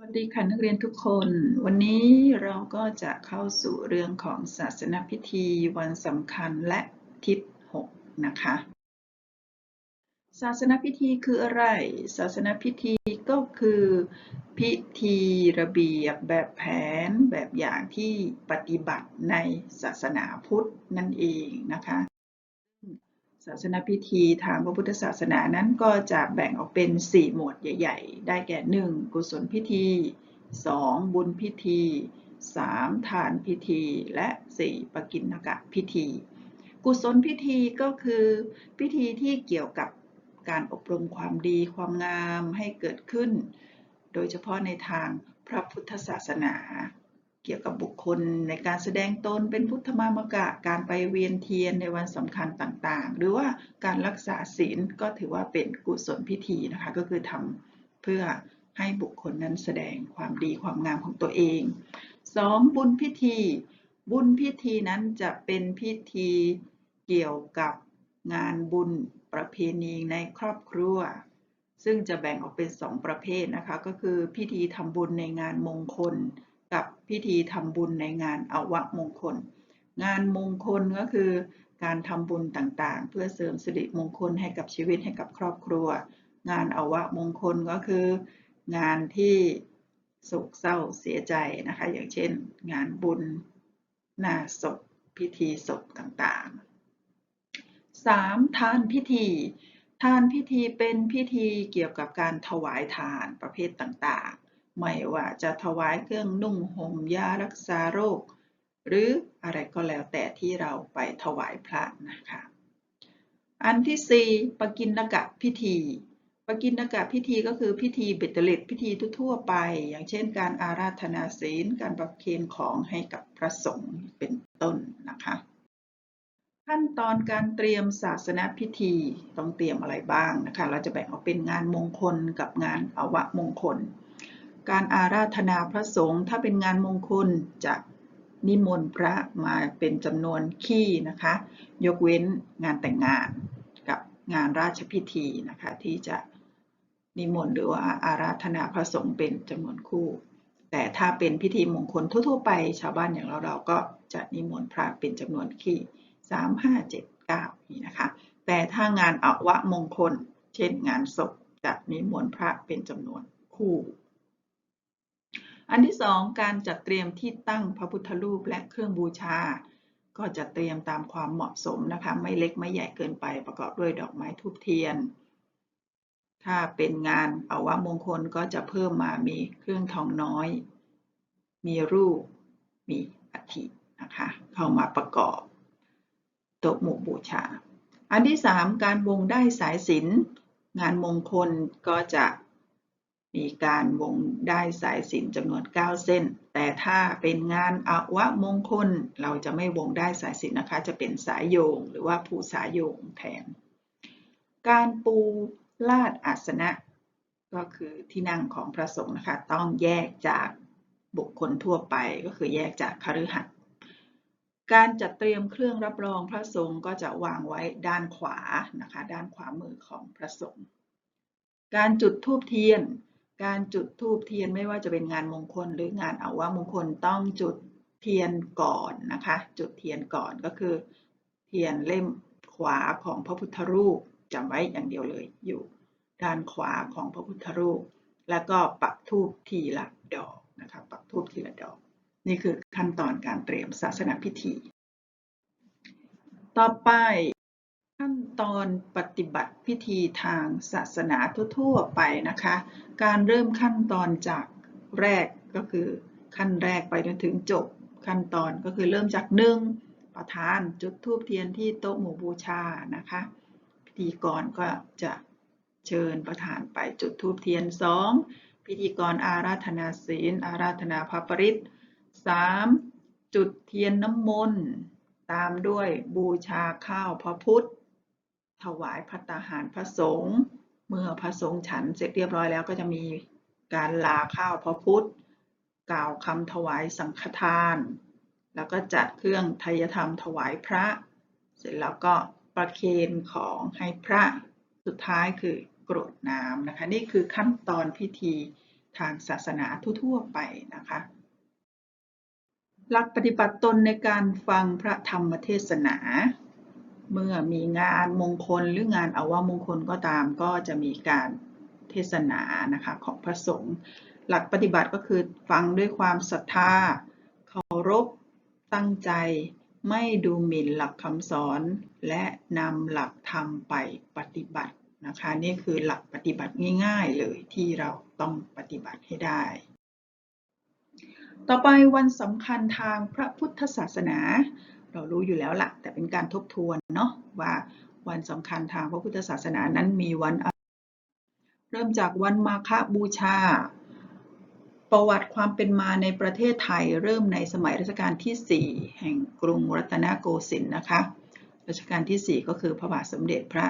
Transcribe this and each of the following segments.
วัสดีค่ะนักเรียนทุกคน วันนี้เราก็จะเข้าสู่เรื่องของศาสนพิธีวันสำคัญและทิศ6นะคะ ศาสนพิธีคืออะไร ศาสนพิธีก็คือพิธีระเบียบแบบแผนแบบอย่างที่ปฏิบัติในศาสนาพุทธนั่นเองนะคะ ศาสนพิธีทางพระพุทธศาสนานั้นก็จะแบ่งออกเป็น 4 หมวดใหญ่ ๆ ได้แก่ 1. กุศลพิธี 2. บุญพิธี 3. ทานพิธี และ 4. ปกิณกะพิธี กุศลพิธีก็คือ พิธีที่เกี่ยวกับการอบรมความดีความงามให้เกิดขึ้น โดยเฉพาะในทางพระพุทธศาสนา เกี่ยวกับบุคคลในการแสดงตนเป็นพุทธมามกะ การไปเวียนเทียนในวันสำคัญต่างๆ หรือว่าการรักษาศีลก็ถือว่าเป็นกุศลพิธีนะคะ ก็คือทำเพื่อให้บุคคลนั้นแสดงความดีความงามของตัวเอง 2. บุญพิธี บุญพิธีนั้นจะเป็นพิธีเกี่ยวกับงานบุญประเพณีในครอบครัว ซึ่งจะแบ่งออกเป็น 2 ประเภทนะคะ ก็คือพิธีทำบุญในงานมงคล พิธีทำบุญในงานอวมงคล งานมงคลก็คือการทำบุญต่างๆ เพื่อเสริมสิริมงคลให้กับชีวิตให้กับครอบครัว งานอวมงคลก็คือ งานที่โศกเศร้าเสียใจนะคะ อย่างเช่น งานบุญหน้าศพพิธีศพต่างๆ 3. ทานพิธีทานพิธีเป็นพิธีเกี่ยวกับการถวายทานประเภทต่างๆ ไม่ว่าจะถวายเครื่องนุ่งห่มยารักษาโรค หรืออะไรก็แล้วแต่ที่เราไปถวายพระนะคะ อันที่4ปกิณกะพิธีปกิณกะพิธีก็คือพิธีเบ็ดเตล็ดพิธีทั่วไป อย่างเช่น การอาราธนาศีล การประเคนของให้กับพระสงฆ์เป็นต้นนะคะ ขั้นตอนการเตรียมศาสนาพิธีต้องเตรียมอะไรบ้างนะคะ เราจะแบ่งออกเป็นงานมงคลกับงานอวมงคล การอาราธนาพระสงฆ์ถ้าเป็นงานมงคลจะนิมนต์พระมาเป็นจำนวนขี้นะคะ ยกเว้นงานแต่งงานกับงานราชพิธีนะคะที่จะนิมนต์หรือว่าอาราธนาพระสงฆ์เป็นจำนวนคู่ แต่ถ้าเป็นพิธีมงคลทั่วๆไป ชาวบ้านอย่างเราเราก็จะนิมนต์พระเป็นจำนวนขี้สามห้าเจ็ดเก้านี่นะคะ แต่ถ้างานอวมงคล เช่นงานศพจะนิมนต์พระเป็นจำนวนคู่ อันที่สองการจัดเตรียมที่ตั้งพระพุทธรูปและเครื่องบูชา ก็จะเตรียมตามความเหมาะสมนะคะ ไม่เล็กไม่ใหญ่เกินไปประกอบด้วยดอกไม้ทูบเทียน ถ้าเป็นงานอาวะมงคลก็จะเพิ่มมามีเครื่องทองน้อย มีรูป มีอัฐินะคะ เข้ามาประกอบโต๊ะหมู่บูชา อันที่สามการวงได้สายสิญจนงานมงคลก็จะ มีการวงได้สายสิญจนจำนวน 9 เส้น แต่ถ้าเป็นงานอวมงคล เราจะไม่วงได้สายสิญจนนะคะ จะเป็นสายโยงหรือว่าผูสายโยงแทน การปูลาดอาสนะ ก็คือที่นั่งของพระสงฆ์นะคะ ต้องแยกจากบุคคลทั่วไปก็คือแยกจากคฤหัสถ์การจัดเตรียมเครื่องรับรองพระสงฆ์ก็จะวางไว้ด้านขวานะคะ ด้านขวามือของพระสงฆ์การจุดธูปเทียน การจุดธูปเทียนไม่ว่าจะเป็นงานมงคลหรืองานอาวมงคลต้องจุดเทียนก่อนนะคะ จุดเทียนก่อนก็คือ เทียนเล่มขวาของพระพุทธรูปจำไว้อย่างเดียวเลยอยู่ ด้านขวาของพระพุทธรูป แล้วก็ปักธูปทีละดอกนะคะปักธูปทีละดอก นี่คือขั้นตอนการเตรียมศาสนพิธี ต่อไป ขั้นตอนปฏิบัติพิธีทางศาสนาทั่ว ๆ ไปนะคะ การเริ่มขั้นตอนจากแรกก็คือขั้นแรกไปจนถึงจบขั้นตอนก็คือเริ่มจากหนึ่งประธานจุดธูปเทียนที่โต๊ะหมู่บูชานะคะ พิธีกรก็จะเชิญประธานไปจุดธูปเทียนสองพิธีกรอาราธนาศีล อาราธนาพระปริต 3. จุดเทียนน้ำมนต์ตามด้วยบูชาข้าวพระพุทธ ถวายพัตตาหารพระสงฆ์เมื่อพระสงฆ์ฉันเสร็จเรียบร้อยแล้วก็จะมีการลาข้าวพระพุทธ กล่าวคำถวายสังฆทาน แล้วก็จัดเครื่องไทยธรรมถวายพระ เสร็จแล้วก็ประเคนของให้พระสุดท้ายคือกรวดน้ำนะคะ นี่คือขั้นตอนพิธีทางศาสนาทั่วๆไปนะคะ หลักปฏิบัติตนในการฟังพระธรรมเทศนา เมื่อมีงานมงคลหรืองานอาวามงคลก็ตาม ก็จะมีการเทศนานะคะของพระสงฆ์หลักปฏิบัติก็คือฟังด้วยความศรัทธาเคารพตั้งใจไม่ดูหมิ่นหลักคำสอนและนำหลักธรรมไปปฏิบัตินะคะ นี่คือหลักปฏิบัติง่ายๆเลยที่เราต้องปฏิบัติให้ได้ ต่อไปวันสำคัญทางพระพุทธศาสนา เรารู้อยู่แล้วละแต่เป็นการทบทวนเนาะว่าวันสำคัญทางพระพุทธศาสนานั้นมีวันเริ่มจากวันมาฆบูชา ประวัติความเป็นมาในประเทศไทยเริ่มในสมัยรัชกาลที่ 4 แห่งกรุงรัตนโกสินทร์นะคะรัชกาลที่ 4 ก็คือพระบาทสมเด็จพระ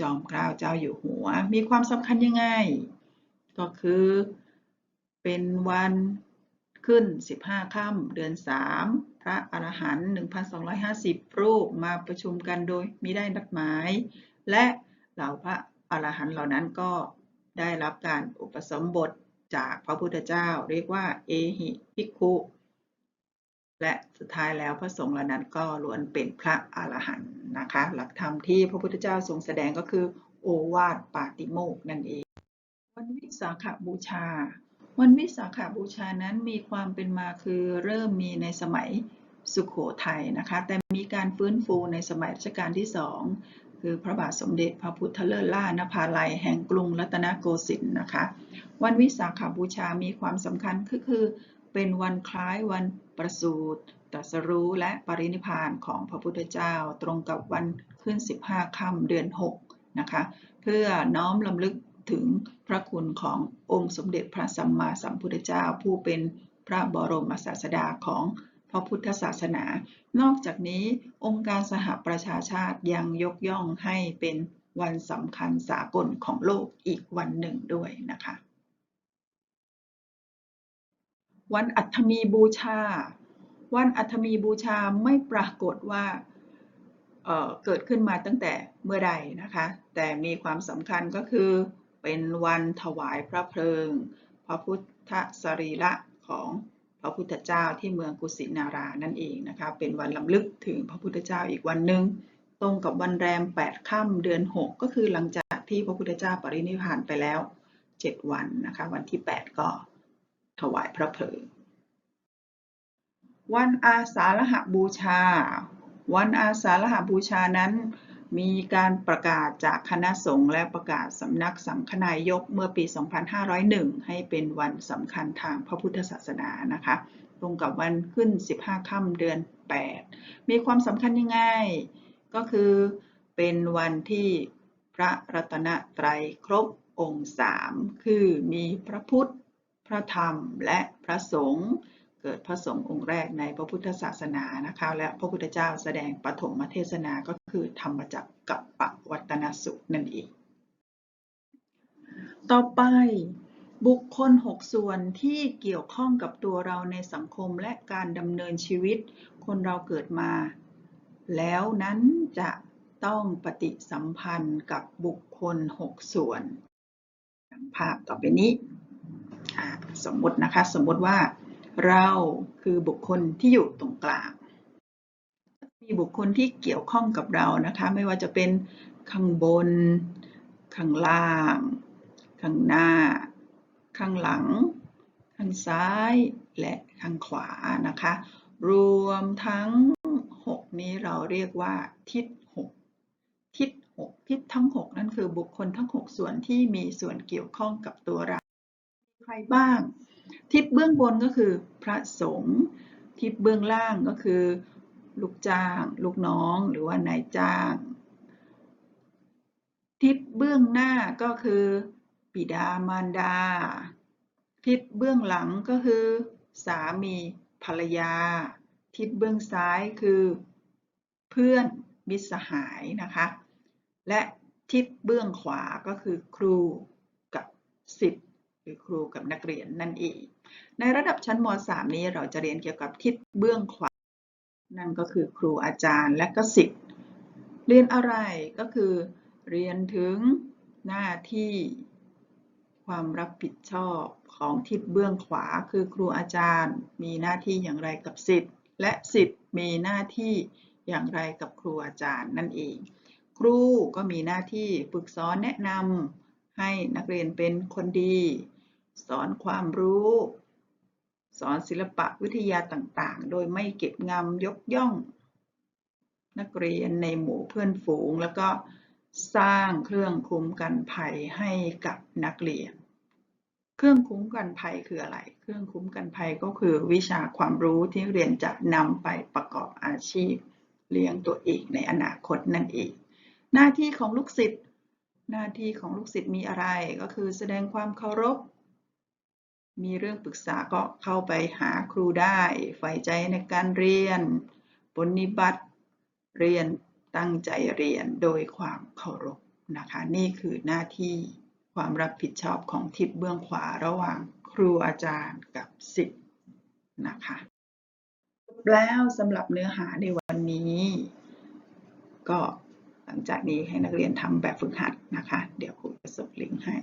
จอมเกล้าเจ้าอยู่หัว มีความสำคัญยังไง ก็คือเป็นวันขึ้น 15 ค่ำเดือน 3 ระอรหันต์1,250 รูปมาประชุมกันโดยมิได้นัดหมาย และเหล่าพระอรหันต์เหล่านั้นก็ได้รับการอุปสมบทจากพระพุทธเจ้า เรียกว่าเอหิภิกขุและสุดท้ายแล้วพระสงฆ์เหล่านั้นก็ล้วนเป็นพระอรหันต์นะคะ หลักธรรมที่พระพุทธเจ้าทรงแสดงก็คือ โอวาทปาติโมกนั่นเอง วันวิสาขบูชา วันวิสาขบูชานั้นมีความเป็นมาคือเริ่มมีในสมัย สุขโขทัยนะคะ แต่มีการฟื้นฟูในสมัยรัชกาลที่สองคือพระบาทสมเด็จพระพุทธเลิศล่านภาลัยแห่งกรุงรัตนโกสินทร์นะคะ วันวิสาขบูชามีความสำคัญคือคือ เป็นวันคล้ายวันประสูติตรัสรู้และปรินิพพานของพระพุทธเจ้าตรงกับวันขึ้น 15ค่ำเดือน 6 นะคะ เพื่อน้อมลำลึกถึงพระคุณขององค์สมเด็จพระสัมมาสัมพุทธเจ้า ผู้เป็นพระบรมศาสดาของ พระพุทธศาสนา นอกจากนี้องค์การสหประชาชาติยังยกย่องให้เป็นวันสำคัญสากลของโลกอีกวันหนึ่งด้วยนะคะ วันอัฐมีบูชา วันอัฐมีบูชาไม่ปรากฏว่าเเกิดขึ้นมาตั้งแต่เมื่อใดนะคะ แต่มีความสำคัญก็คือเป็นวันถวายพระเพลิง พระพุทธสรีระของ พระพุทธเจ้าที่เมืองกุสินารานั่นเองนะคะ เป็นวันลำลึกถึงพระพุทธเจ้าอีกวันหนึ่งตรงกับวันแรม 8 ค่ำเดือน 6 ก็คือหลังจากที่พระพุทธเจ้าปรินิพพานไปแล้ว 7 วันนะคะ วันที่ 8 ก็ถวายพระเพลิง วันอาสาฬหบูชา วันอาสาฬหบูชานั้น มีการประกาศจากคณะสงฆ์และประกาศสำนักสังฆนายกเมื่อปี 2501 ให้เป็นวันสำคัญทางพระพุทธศาสนานะคะ ตรงกับวันขึ้น 15 ค่ำเดือน 8 มีความสำคัญยังไง ก็คือเป็นวันที่พระรัตนตรัยครบองค์สามคือมีพระพุทธ พระธรรม และพระสงฆ์ เกิดพระสงฆ์องค์แรกในพระพุทธศาสนานะคะ และพระพุทธเจ้าแสดงปฐมเทศนาก็คือธรรมจักรกับปวัตนสุขนั่นเอง ต่อไปบุคคล 6 ส่วนที่เกี่ยวข้องกับตัวเราในสังคมและการดำเนินชีวิต คนเราเกิดมา แล้วนั้นจะต้องปฏิสัมพันธ์กับบุคคล 6 ส่วนภาพต่อไปนี้ สมมตินะคะ สมมติว่า เราคือบุคคลที่อยู่ตรงกลาง มีบุคคลที่เกี่ยวข้องกับเรานะคะ ไม่ว่าจะเป็นข้างบน ข้างล่าง ข้างหน้า ข้างหลัง ข้างซ้ายและข้างขวานะคะ รวมทั้ง 6 นี้เราเรียกว่าทิศ6ทิศ6ทิศทั้ง 6 นั่นคือบุคคลทั้ง 6 ส่วนที่มีส่วนเกี่ยวข้องกับตัวเรา ใครบ้าง ทิศเบื้องบนก็คือพระสงฆ์ทิศเบื้องล่างก็คือ ลูกจ้าง ลูกน้องหรือว่านายจ้าง ทิศเบื้องหน้าก็คือบิดามารดา ทิศเบื้องหลังก็คือ สามีภรรยา ทิศเบื้องซ้ายคือ เพื่อนมิตรสหายนะคะ และทิศเบื้องขวาก็คือครูกับศิษย์ หรือครูกับนักเรียนนั่นเอง ในระดับชั้นม .3 นี้เราจะเรียนเกี่ยวกับทิศเบื้องขวา นั่นก็คือครูอาจารย์และก็ศิษย์เรียนอะไรก็คือเรียนถึงหน้าที่ความรับผิดชอบของทิศเบื้องขวา คือครูอาจารย์มีหน้าที่อย่างไรกับสิทธิ์ และสิทธิ์มีหน้าที่อย่างไรกับครูอาจารย์นั่นเอง ครูก็มีหน้าที่ฝึกสอนแนะนำให้นักเรียนเป็นคนดี สอนความรู้ สอนศิลปะวิทยาต่างๆ โดยไม่เก็บงำยกย่อง นักเรียนในหมู่เพื่อนฝูง แล้วก็สร้างเครื่องคุ้มกันภัยให้กับนักเรียน เครื่องคุ้มกันภัยคืออะไร เครื่องคุ้มกันภัยก็คือวิชาความรู้ที่เรียนจะนำไปประกอบอาชีพ เลี้ยงตัวเองในอนาคตนั่นเอง หน้าที่ของลูกศิษย์หน้าที่ของลูกศิษย์มีอะไรก็คือแสดงความเคารพ มีเรื่องปรึกษาก็เข้าไปหาครูได้ใฝ่ใจในการเรียนปฏิบัติเรียนตั้งใจเรียนโดยความเคารพนะคะ นี่คือหน้าที่ความรับผิดชอบของทิศเบื้องขวาระหว่างครูอาจารย์กับศิษย์นะคะจบแล้วสำหรับเนื้อหาในวันนี้ ก็หลังจากนี้ให้นักเรียนทำแบบฝึกหัดนะคะ เดี๋ยวครูจะส่งลิงก์ให้